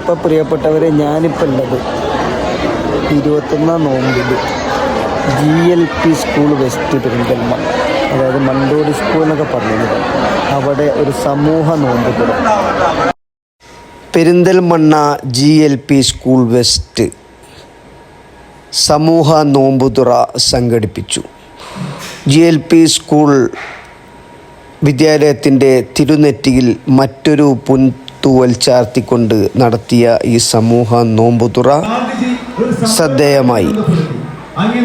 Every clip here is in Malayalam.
അപ്പോൾ പ്രിയപ്പെട്ടവരെ ഞാനിപ്പോൾ ഉള്ളത് ഇരുപത്തൊന്നാം നോമ്പിൽ G L P school west Perinthalma അതായത് മണ്ടോടി സ്കൂൾ എന്നൊക്കെ പറഞ്ഞത് അവിടെ ഒരു സമൂഹ നോമ്പ് തുറ. Perinthalmanna G L P school west സമൂഹ നോമ്പുതുറ സംഘടിപ്പിച്ചു. ജി എൽ പി സ്കൂൾ വിദ്യാലയത്തിന്റെ തിരുനെറ്റിയിൽ മറ്റൊരു പുൻതൂവൽ ചാർത്തിക്കൊണ്ട് നടത്തിയ ഈ സമൂഹ നോമ്പുതുറ ശ്രദ്ധേയമായി.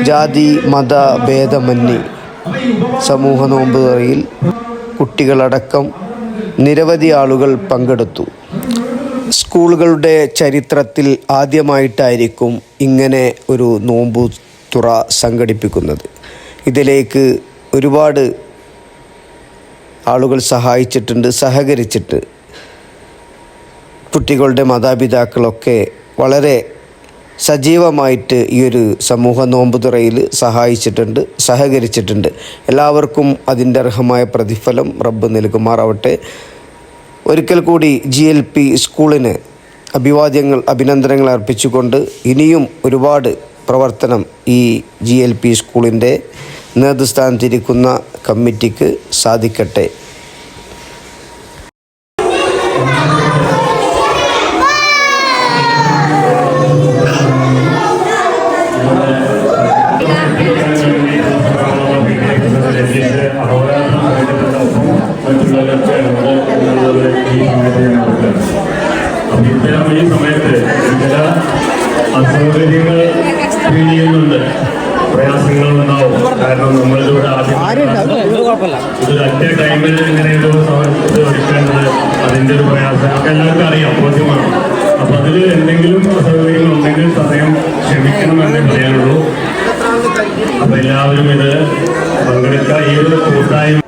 ജാതി മത ഭേദമന്യേ സമൂഹ നോമ്പുതുറയിൽ കുട്ടികളടക്കം നിരവധി ആളുകൾ പങ്കെടുത്തു. സ്കൂളുകളുടെ ചരിത്രത്തിൽ ആദ്യമായിട്ടായിരിക്കും ഇങ്ങനെ ഒരു നോമ്പു തുറ സംഘടിപ്പിക്കുന്നത്. ഇതിലേക്ക് ഒരുപാട് ആളുകൾ സഹായിച്ചിട്ടുണ്ട് സഹകരിച്ചിട്ട് കുട്ടികളുടെ മാതാപിതാക്കളൊക്കെ വളരെ സജീവമായിട്ട് ഈ ഒരു സമൂഹ നോമ്പുതുറയിൽ സഹായിച്ചിട്ടുണ്ട് സഹകരിച്ചിട്ടുണ്ട്. എല്ലാവർക്കും അതിന്റെ അർഹമായ പ്രതിഫലം റബ്ബ് നൽകുമാറാവട്ടെ. ഒരിക്കൽ കൂടി ജി എൽ പി സ്കൂളിന് അഭിവാദ്യങ്ങൾ അഭിനന്ദനങ്ങൾ അർപ്പിച്ചുകൊണ്ട് ഇനിയും ഒരുപാട് പ്രവർത്തനം ഈ ജി എൽ പി സ്കൂളിന്റെ നേതൃസ്ഥാനത്തിരിക്കുന്ന കമ്മിറ്റിക്ക് സാധിക്കട്ടെ. ഇത്തരം ഈ സമയത്ത് ഫീൽ ചെയ്യുന്നുണ്ട് പ്രയാസങ്ങൾ ഉണ്ടാവും കാരണം നമ്മളിലൂടെ ആദ്യം ഇത് ഒറ്റ ടൈമിൽ ഇങ്ങനെ ഒരു സമ- ഇത് എടുക്കേണ്ടത് ഒരു പ്രയാസം എല്ലാവർക്കും അറിയാം ബോധ്യമാണ് അപ്പൊ അതിൽ എന്തെങ്കിലും അസൗകര്യങ്ങൾ സമയം ക്ഷമിക്കണമെന്നേ പറയാനുള്ളൂ അപ്പൊ എല്ലാവരും ഇത് പങ്കെടുക്കുക ഈ ഒരു കൂട്ടായ്മ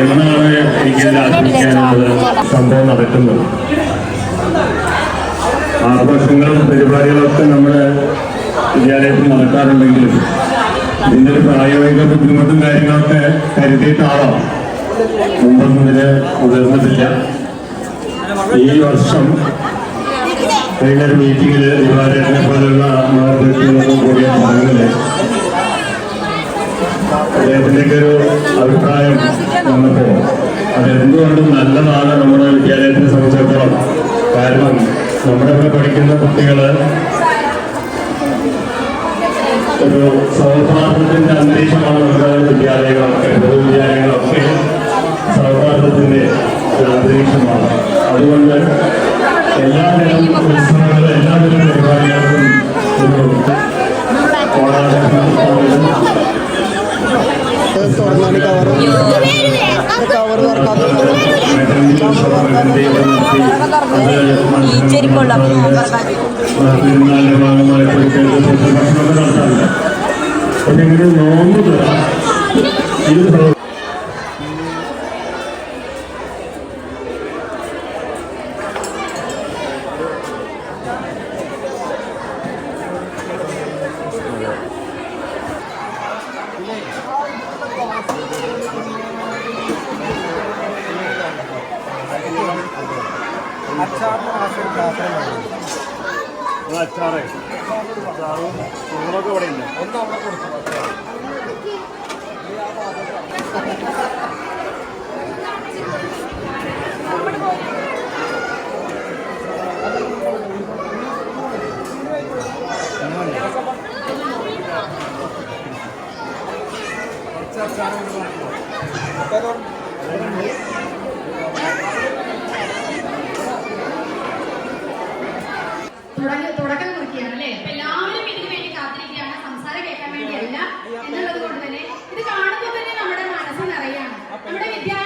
എന്നാണ് എനിക്ക് ആഗ്രഹിക്കാനുള്ളത് സംഭവം നടക്കുന്നത്. ആഘോഷങ്ങളും പരിപാടികളൊക്കെ നമ്മുടെ വിദ്യാലയത്തിൽ നടക്കാറുണ്ടെങ്കിലും ഇതിന്റെ ഒരു പ്രായോഗിക ബുദ്ധിമുട്ടും കാര്യങ്ങളൊക്കെ കരുതിയിട്ടാവാം. മുമ്പൊന്നും ഉയർന്നിട്ടില്ല ഈ വർഷം കഴിഞ്ഞ ഒരു മീറ്റിംഗിൽ ദിവാരേട്ടനെ പോലുള്ള വ്യക്തികളൊന്നും കൂടിയ ചടങ്ങിൽ അദ്ദേഹത്തിന്റെയൊക്കെ ഒരു അഭിപ്രായം വന്നപ്പോ അതെന്തുകൊണ്ടും നല്ലതാണ് നമ്മുടെ വിദ്യാലയത്തിനെ സംബന്ധിച്ചിടത്തോളം. കാരണം നമ്മുടെ ഇവിടെ പഠിക്കുന്ന കുട്ടികൾ ഒരു സൗഹാർദ്ദത്തിന്റെ അന്തരീക്ഷമാണ് നമ്മുടെ വിദ്യാലയങ്ങളൊക്കെ പൊതുവിദ്യാലയങ്ങളൊക്കെ സൗഹാർദ്ദത്തിന്റെ ഒരു അന്തരീക്ഷമാണ്. അതുകൊണ്ട് എല്ലാതരം ഉത്സവങ്ങളും ചെരിപ്പുള്ള പെരുന്നാളിന്റെ ഭാഗമായി ഭക്ഷണമൊക്കെ നടത്താറുണ്ട്. പക്ഷെ ഇങ്ങനെ നോമ്പ് ഇത് അച്ചാറ് അച്ചാറും ചോറൊക്കെ ഇവിടെ ഉണ്ട് ഒന്ന് അവിടെ കൊടുത്തു അച്ചാർ തുടക്കം കുറിക്കുകയാണ് അല്ലെ എല്ലാവരും ഇതിനു വേണ്ടി കാത്തിരിക്കുകയാണ്. സംസാരം കേൾക്കാൻ വേണ്ടിയല്ല. എന്നുള്ളത് കൊണ്ട് തന്നെ ഇത് കാണുമ്പോൾ തന്നെ നമ്മുടെ മനസ്സ് നിറയാണ്. നമ്മുടെ വിദ്യാർത്ഥി